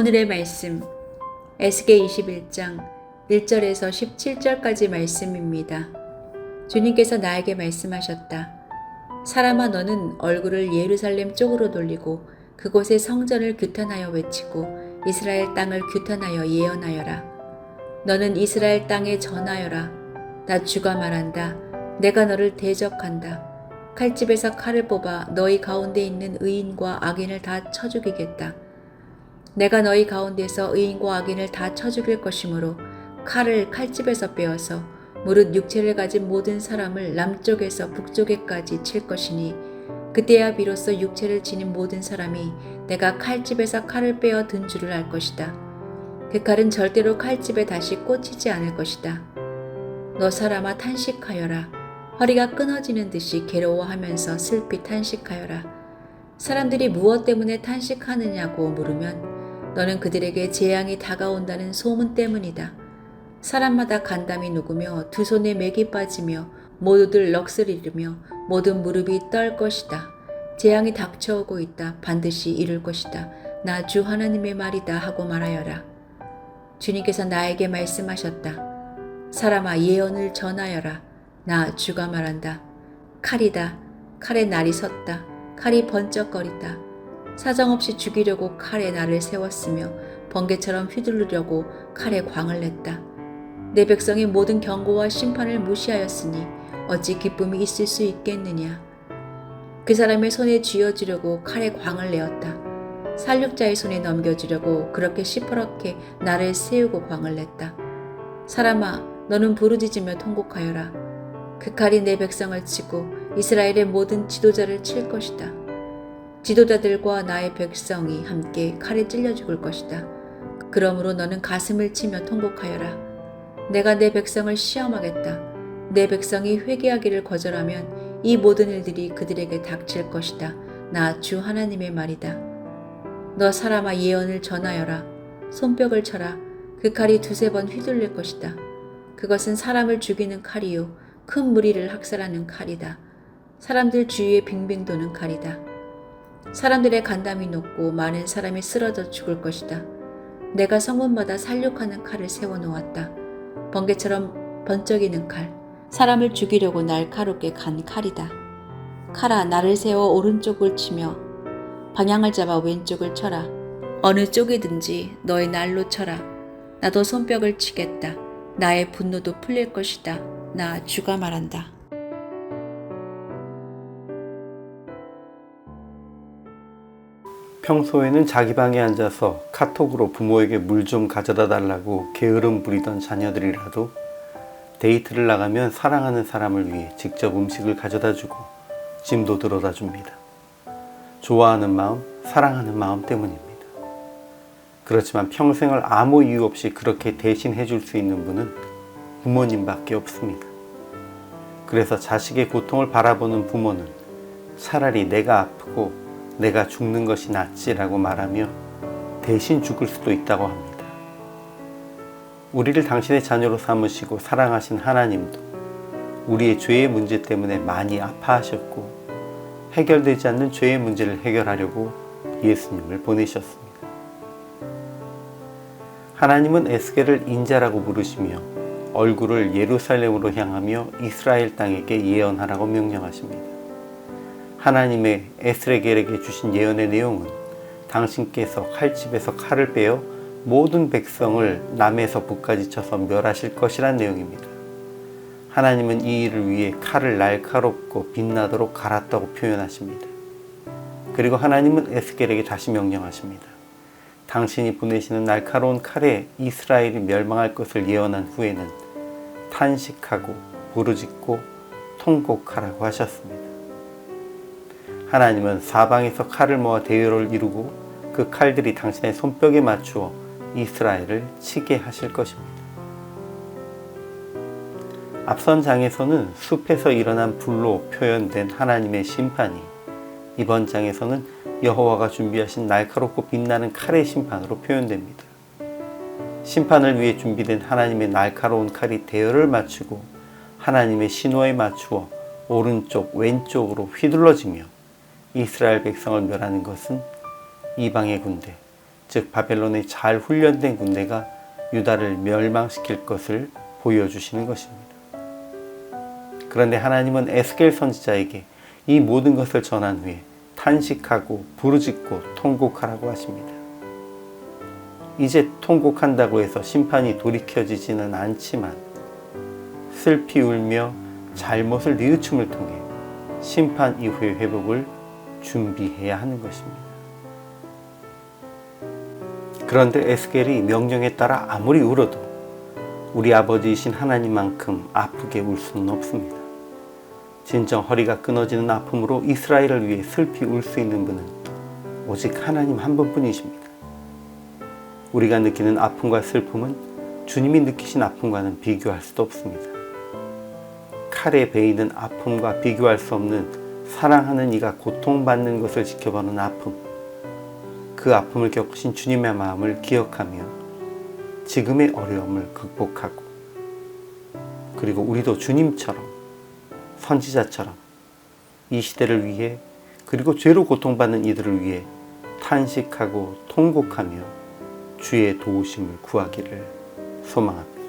오늘의 말씀 에스겔 21장 1절에서 17절까지 말씀입니다. 주님께서 나에게 말씀하셨다. 사람아 너는 얼굴을 예루살렘 쪽으로 돌리고 그곳의 성전을 규탄하여 외치고 이스라엘 땅을 규탄하여 예언하여라. 너는 이스라엘 땅에 전하여라. 나 주가 말한다. 내가 너를 대적한다. 칼집에서 칼을 뽑아 너희 가운데 있는 의인과 악인을 다 쳐 죽이겠다. 내가 너희 가운데서 의인과 악인을 다 쳐 죽일 것이므로 칼을 칼집에서 빼어서 무릇 육체를 가진 모든 사람을 남쪽에서 북쪽에까지 칠 것이니 그때야 비로소 육체를 지닌 모든 사람이 내가 칼집에서 칼을 빼어 든 줄을 알 것이다. 그 칼은 절대로 칼집에 다시 꽂히지 않을 것이다. 너 사람아 탄식하여라. 허리가 끊어지는 듯이 괴로워하면서 슬피 탄식하여라. 사람들이 무엇 때문에 탄식하느냐고 물으면 너는 그들에게 재앙이 다가온다는 소문 때문이다. 사람마다 간담이 녹으며 두 손에 맥이 빠지며 모두들 넋을 잃으며 모든 무릎이 떨 것이다. 재앙이 닥쳐오고 있다. 반드시 이룰 것이다. 나 주 하나님의 말이다 하고 말하여라. 주님께서 나에게 말씀하셨다. 사람아 예언을 전하여라. 나 주가 말한다. 칼이다. 칼에 날이 섰다. 칼이 번쩍거리다. 사정없이 죽이려고 칼에 날을 세웠으며 번개처럼 휘두르려고 칼에 광을 냈다. 내 백성의 모든 경고와 심판을 무시하였으니 어찌 기쁨이 있을 수 있겠느냐. 그 사람의 손에 쥐어주려고 칼에 광을 내었다. 살육자의 손에 넘겨주려고 그렇게 시퍼렇게 나를 세우고 광을 냈다. 사람아, 너는 부르짖으며 통곡하여라. 그 칼이 내 백성을 치고 이스라엘의 모든 지도자를 칠 것이다. 지도자들과 나의 백성이 함께 칼에 찔려 죽을 것이다. 그러므로 너는 가슴을 치며 통곡하여라. 내가 내 백성을 시험하겠다. 내 백성이 회개하기를 거절하면 이 모든 일들이 그들에게 닥칠 것이다. 나 주 하나님의 말이다. 너 사람아 예언을 전하여라. 손뼉을 쳐라. 그 칼이 두세 번 휘둘릴 것이다. 그것은 사람을 죽이는 칼이요. 큰 무리를 학살하는 칼이다. 사람들 주위에 빙빙 도는 칼이다. 사람들의 간담이 높고 많은 사람이 쓰러져 죽을 것이다. 내가 성문마다 살육하는 칼을 세워놓았다. 번개처럼 번쩍이는 칼. 사람을 죽이려고 날카롭게 간 칼이다. 칼아 나를 세워 오른쪽을 치며 방향을 잡아 왼쪽을 쳐라. 어느 쪽이든지 너의 날로 쳐라. 나도 손뼉을 치겠다. 나의 분노도 풀릴 것이다. 나 주가 말한다. 평소에는 자기 방에 앉아서 카톡으로 부모에게 물 좀 가져다 달라고 게으름 부리던 자녀들이라도 데이트를 나가면 사랑하는 사람을 위해 직접 음식을 가져다 주고 짐도 들어다 줍니다. 좋아하는 마음, 사랑하는 마음 때문입니다. 그렇지만 평생을 아무 이유 없이 그렇게 대신 해 줄 수 있는 분은 부모님밖에 없습니다. 그래서 자식의 고통을 바라보는 부모는 차라리 내가 아프고 내가 죽는 것이 낫지라고 말하며 대신 죽을 수도 있다고 합니다. 우리를 당신의 자녀로 삼으시고 사랑하신 하나님도 우리의 죄의 문제 때문에 많이 아파하셨고 해결되지 않는 죄의 문제를 해결하려고 예수님을 보내셨습니다. 하나님은 에스겔을 인자라고 부르시며 얼굴을 예루살렘으로 향하며 이스라엘 땅에게 예언하라고 명령하십니다. 하나님의 에스겔에게 주신 예언의 내용은 당신께서 칼집에서 칼을 빼어 모든 백성을 남에서 북까지 쳐서 멸하실 것이란 내용입니다. 하나님은 이 일을 위해 칼을 날카롭고 빛나도록 갈았다고 표현하십니다. 그리고 하나님은 에스겔에게 다시 명령하십니다. 당신이 보내시는 날카로운 칼에 이스라엘이 멸망할 것을 예언한 후에는 탄식하고 부르짖고 통곡하라고 하셨습니다. 하나님은 사방에서 칼을 모아 대열을 이루고 그 칼들이 당신의 손뼉에 맞추어 이스라엘을 치게 하실 것입니다. 앞선 장에서는 숲에서 일어난 불로 표현된 하나님의 심판이 이번 장에서는 여호와가 준비하신 날카롭고 빛나는 칼의 심판으로 표현됩니다. 심판을 위해 준비된 하나님의 날카로운 칼이 대열을 맞추고 하나님의 신호에 맞추어 오른쪽 왼쪽으로 휘둘러지며 이스라엘 백성을 멸하는 것은 이방의 군대, 즉 바벨론의 잘 훈련된 군대가 유다를 멸망시킬 것을 보여주시는 것입니다. 그런데 하나님은 에스겔 선지자에게 이 모든 것을 전한 후에 탄식하고 부르짖고 통곡하라고 하십니다. 이제 통곡한다고 해서 심판이 돌이켜지지는 않지만 슬피 울며 잘못을 뉘우침을 통해 심판 이후의 회복을 준비해야 하는 것입니다. 그런데 에스겔이 명령에 따라 아무리 울어도 우리 아버지이신 하나님만큼 아프게 울 수는 없습니다. 진정 허리가 끊어지는 아픔으로 이스라엘을 위해 슬피 울 수 있는 분은 오직 하나님 한 분뿐이십니다. 우리가 느끼는 아픔과 슬픔은 주님이 느끼신 아픔과는 비교할 수도 없습니다. 칼에 베이는 아픔과 비교할 수 없는 사랑하는 이가 고통받는 것을 지켜보는 아픔. 그 아픔을 겪으신 주님의 마음을 기억하며 지금의 어려움을 극복하고 그리고 우리도 주님처럼 선지자처럼 이 시대를 위해 그리고 죄로 고통받는 이들을 위해 탄식하고 통곡하며 주의 도우심을 구하기를 소망합니다.